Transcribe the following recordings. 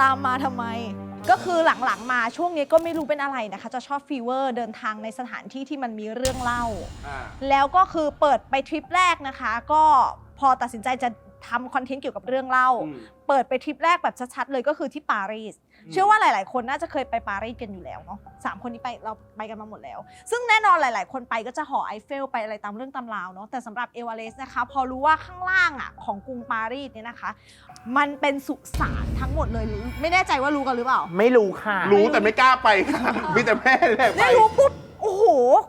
ตามมาทำไม ก็คือหลังๆมาช่วงนี้ก็ไม่รู้เป็นอะไรนะคะ จะชอบฟีเวอร์เดินทางในสถานที่ที่มันมีเรื่องเล่า อ่า แล้วก็คือเปิดไปทริปแรกนะคะ ก็พอตัดสินใจจะ ทำคอนเทนต์เกี่ยวกับเรื่องเล่า อืม เปิดไปทริปแรกแบบชัดๆเลยก็คือที่ปารีสอืมเชื่อว่าหลาย ๆ คนน่าจะเคยไปปารีสกันอยู่แล้วเนาะสามคนนี้ไปเราไปกันมาหมดแล้ว ซึ่งแน่นอนหลาย ๆ คนไปก็จะหอไอเฟลไปอะไรตามเรื่องตำราวเนาะแต่สำหรับเอเวอเรสต์นะคะพอรู้ว่าข้างล่างอะของกรุงปารีสเนี่ยนะคะ มันเป็นสุสานทั้งหมดเลยหรือไม่แน่ใจว่ารู้กันหรือเปล่า ไม่รู้ค่ะ รู้แต่ไม่กล้าไปค่ะมีแต่แม่แหละไป ได้รู้ปุ๊บโอ้โห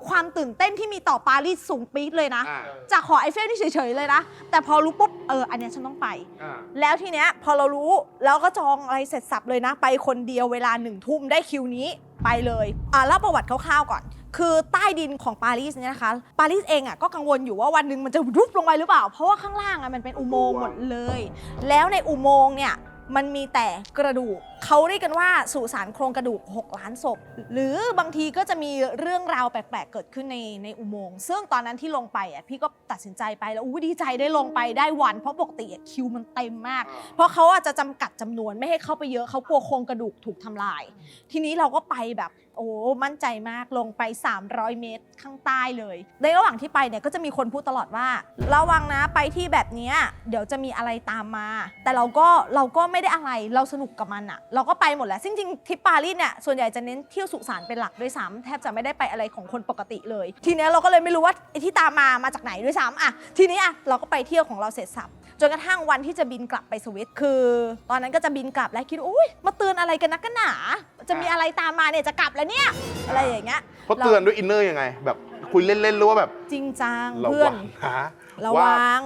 ความตื่นเต้นที่มีต่อปารีสสูงปี๊ดเลยนะ อ่าจากหอไอเฟลนี่เฉยๆเลยนะ แต่พอรู้ปุ๊บ เออ อันเนี้ยฉันต้องไป อ่าแล้วทีเนี้ยพอเรารู้แล้วก็จองอะไรเสร็จสับเลยนะ ไปคนเดียวเวลาหนึ่งทุ่มได้คิวนี้ไปเลยอ่าเล่าประวัติคร่าวๆก่อน คือใต้ดินของปารีสเนี่ยนะคะ ปารีสเองอะก็กังวลอยู่ว่าวันหนึ่งมันจะรุบลงไปหรือเปล่า เพราะว่าข้างล่างอะมันเป็นอุโมงค์หมดเลย แล้วในอุโมงค์เนี่ย มันมีแต่กระดูกเขาเรียกกันว่าสุสานโครงกระดูก 6 ล้านศพ หรือบางทีก็จะมีเรื่องราวแปลกๆ เกิดขึ้นในในอุโมงค์ซึ่งตอนนั้นที่ลงไปอะพี่ก็ตัดสินใจไปแล้วอู้ดีใจได้ลงไปได้วันเพราะปกติอะคิวมันเต็มมาก เพราะเขาอาจจะจำกัดจำนวนไม่ให้เข้าไปเยอะเขากลัวโครงกระดูกถูกทำลาย ทีนี้เราก็ไปแบบโอ้มั่นใจมากลงไป 300 เมตรข้างใต้เลย ในระหว่างที่ไปเนี่ยก็จะมีคนพูดตลอดว่า ระวังนะไปที่แบบเนี้ยเดี๋ยวจะมีอะไรตามมา แต่เราก็เราก็ไม่ได้อะไรเราสนุกกับมันอะเราก็ไปหมดแหละซึ่งจริงๆทริปปารีสเนี่ยส่วนใหญ่จะเน้นเที่ยวสุสานเป็นหลักด้วยซ้ำแทบจะไม่ได้ไปอะไรของคนปกติเลย ทีเนี้ยเราก็เลยไม่รู้ว่าไอ้ที่ตามมามาจากไหนด้วยซ้ำอะทีนี้อะเราก็ไปเที่ยวของเราเสร็จสับ จนกระทั่งวันที่จะบินกลับไปสวิตคือ ตอนนั้นก็จะบินกลับแล้วคิดว่าอุ้ยมาเตือนอะไรกันนักกันหนา จะมีอะไรตามมาเนี่ยจะกลับแล้วเนี่ยอะไรอย่างเงี้ยเขาเตือนด้วยอินเนอร์ยังไง แบบคุยเล่นๆหรือว่าแบบจริงจังระเพื่อวันงนะระว่าวัง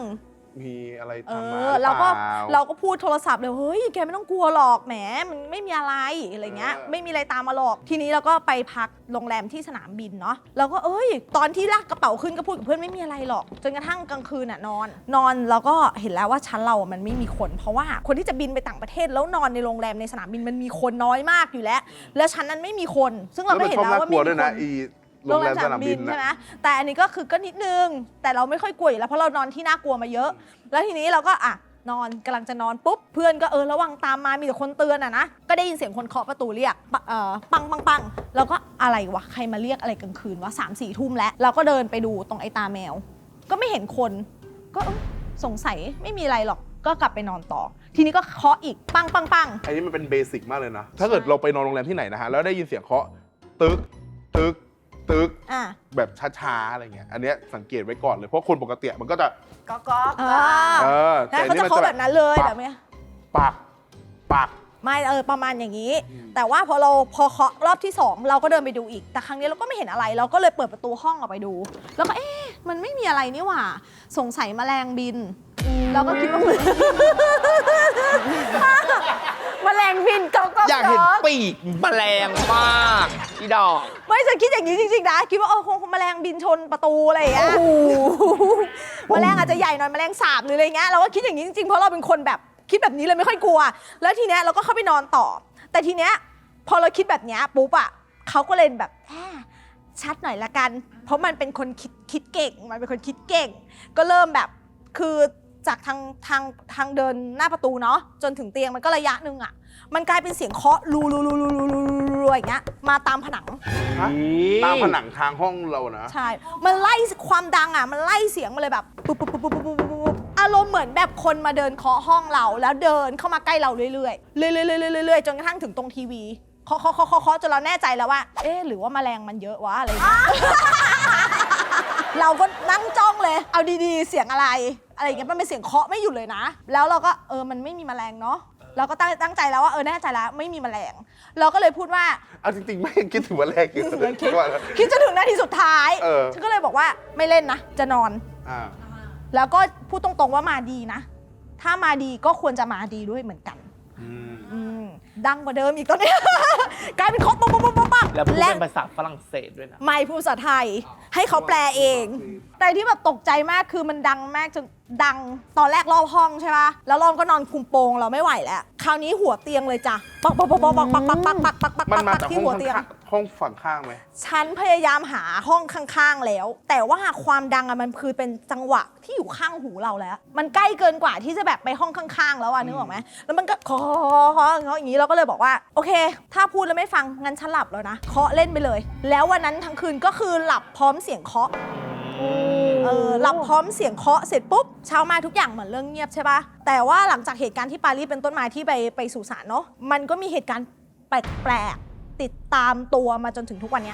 มีอะไรเอทำมาอเราก็หอปล่เราก็พูดโทรศัพท์เลยเฮ้ยแกไม่ต้องกลัวหรอกแหมมันไม่มีอะไรอะไรเงี้ยเออ ไม่มีอะไรตามมาหรอกทีนี้เราก็ไปพักโรงแรมที่สนามบินเนาะเราก็เอ้ย ตอนที่ลากกระเป๋าขึ้นก็พูดกับเพื่อนไม่มีอะไรหรอก จนกระทั่งกลางคืนอะนอน นอนเราก็เห็นแล้วว่าชั้นเราอะมันไม่มีคนเพราะว่าคนที่จะบินไปต่างประเทศแล้วนอนในโรงแรมในสนามบินมันมีคนน้อยมากอยู่แล้ว แล้วชั้นนั้นไม่มีคน ซึ่งเราแล้วก็มันเห็นชอบแล้วน่าว่ากลัไม่วมีด้วยคนะนอี โรงแรมสนามบินใช่นะไหมแต่อันนี้ก็คือก็นิดนึง แต่เราไม่ค่อยกลัวอยู่แล้วเพราะเรานอนที่น่ากลัวมาเยอะ แล้วทีนี้เราก็อะนอนกำลังจะนอนปุ๊บเพื่อนก็เออระวังตามมามีแต่คนเตือนอะนะก็ได้ยินเสียงคนเคาะประตูเรียกปะเอ่อปังปังปังแล้วก็อะไรวะใครมาเรียกอะไรกลางคืนวะสามสี่ทุ่มแล้วเราก็เดินไปดูตรงไอ้ตาแมว ก็ไม่เห็นคน ก็เอ้ยสงสัยไม่มีอะไรหรอกก็กลับไปนอนต่อ ทีนี้ก็เคาะอีกปังปังปังอันนี้มันเป็นเบสิกมากเลยนะ ถ้าเกิดเราไปนอนโรงแรมที่ไหนนะฮะแล้วได้ยินเสียงเคาะตึกตึก ตึกอะแบบช้าๆอะไรเงี้ยอันเนี้ยสังเกตไว้ก่อนเลยเพราะคนปกติมันก็จะก็ก็อ่าเออใช่เขาจะเคาะแบบนั้นเลยปักแบบเนี้ยปักปัก ไม่เออประมาณอย่างนี้ อืม แต่ว่าพอเราพอเคาะรอบที่2เราก็เดินไปดูอีก แต่ครั้งนี้เราก็ไม่เห็นอะไร เราก็เลยเปิดประตูห้องออกไปดู แล้วก็เอ๊ะมันไม่มีอะไรนี่หว่า สงสัยแมลงบิน เราก็คิดว่ามัน แมลงบินก๊อกก๊อกอยากเห็นก๊อกปีกแมลงมาก อีดอกไม่จะคิดอย่างนี้จริงๆนะคิดว่าเออคงคงแมลงบินชนประตูอะไรอย่างเงี้ยแมลงอาจจะใหญ่หน่อยแมลงสาบหรืออะไรเงี้ยเราก็คิดอย่างนี้จริงๆเพราะเราเป็นคนแบบคิดแบบนี้เลยไม่ค่อยกลัว แล้วทีเนี้ยเราก็เข้าไปนอนต่อ แต่ทีเนี้ยพอเราคิดแบบเนี้ยปุ๊บอะเขาก็เลยแบบแอบชัดหน่อยละกัน เพราะมันเป็นคนคิดคิดเก่ง มันเป็นคนคิดเก่ง ก็เริ่มแบบคือจากทางทางทางเดินหน้าประตูเนาะจนถึงเตียงมันก็ระยะหนึ่งอะ มันกลายเป็นเสียงเคาะรูรูรูรูรู รูรูอย่างเงี้ยมาตามผนังฮะตามผนังทางห้องเรานะ ใช่ มันไล่ความดังอะ มันไล่เสียงมาเลยแบบปุ๊บปุ๊บปุ๊บปุ๊บปุ๊บปุ๊บปุ๊บอารมณ์เหมือนแบบคนมาเดินเคาะห้องเรา แล้วเดินเข้ามาใกล้เราเรื่อยๆเรื่อยๆเรื่อยๆเรื่อยๆจนกระทั่งถึงตรงทีวีเคาะเคาะเคาะเคาะเคาะจนเราแน่ใจแล้วว่า เอ๊ะหรือว่าแมลงมันเยอะวะอะไรอย่างเงี้ย เราก็นั่งจ้องเลย เอาดีๆ เสียงอะไร อะไรอย่างเงี้ยมันเป็นเสียงเคาะไม่หยุดเลยนะ แล้วเราก็เออ มันไม่มีแมลงเนาะ เราก็ตั้งตั้งใจแล้วว่าเออแน่ใจแล้วไม่มีแมลง เราก็เลยพูดว่า เอาจริงๆ ไม่ยังคิดถึงวันแรกอยู่ยังคิดว่า คิดจนถึงนาทีสุดท้ายเออ ฉันก็เลยบอกว่าไม่เล่นนะจะนอน อ่าแล้วก็พูดตรงๆว่ามาดีนะ ถ้ามาดีก็ควรจะมาดีด้วยเหมือนกันอืมอืมดังกว่าเดิมอีกตอนนี้ กลายเป็นเคาะปังปังปังปังปังแล้วพูดและเป็นภาษาฝรั่งเศสด้วยนะ ไม่พูดภาษาไทย ให้เขาแปลเองแต่ที่แบบตกใจมากคือมันดังมากจนดังตอนแรกรอบห้องใช่ปะแล้วรอนก็นอนคุมโปงเราไม่ไหวแล้ว คราวนี้หัวเตียงเลยจ้ะปักปักปักปักปักปักปักปักปักปักปักมันมาปักจากที่ห้องหัวเตียง ข้างๆห้องฝั่งข้างไหม ฉันพยายามหาห้องข้างๆแล้ว แต่ว่าความดังอะมันคือเป็นจังหวะที่อยู่ข้างหูเราแล้ว มันใกล้เกินกว่าที่จะแบบไปห้องข้างๆ แล้วอะนึกออกไหมแล้วมันก็เคาะเคาะเคาะอย่างนี้เราก็เลยบอกว่า โอเค ถ้าพูดแล้วไม่ฟังงั้นฉันหลับแล้วนะเคาะเล่นไปเลย แล้ววันนั้นทั้งคืนก็คือหลับพร้อมเสียงเคาะ เออหลับพร้อมเสียงเคาะเสร็จปุ๊บเช้ามาทุกอย่างเหมือนเรื่องเงียบใช่ปะแต่ว่าหลังจากเหตุการณ์ที่ปารีสเป็นต้นมาที่ไปไปสู่ศาลเนาะมันก็มีเหตุการณ์แปลกๆติดตามตัวมาจนถึงทุกวันเนี้ย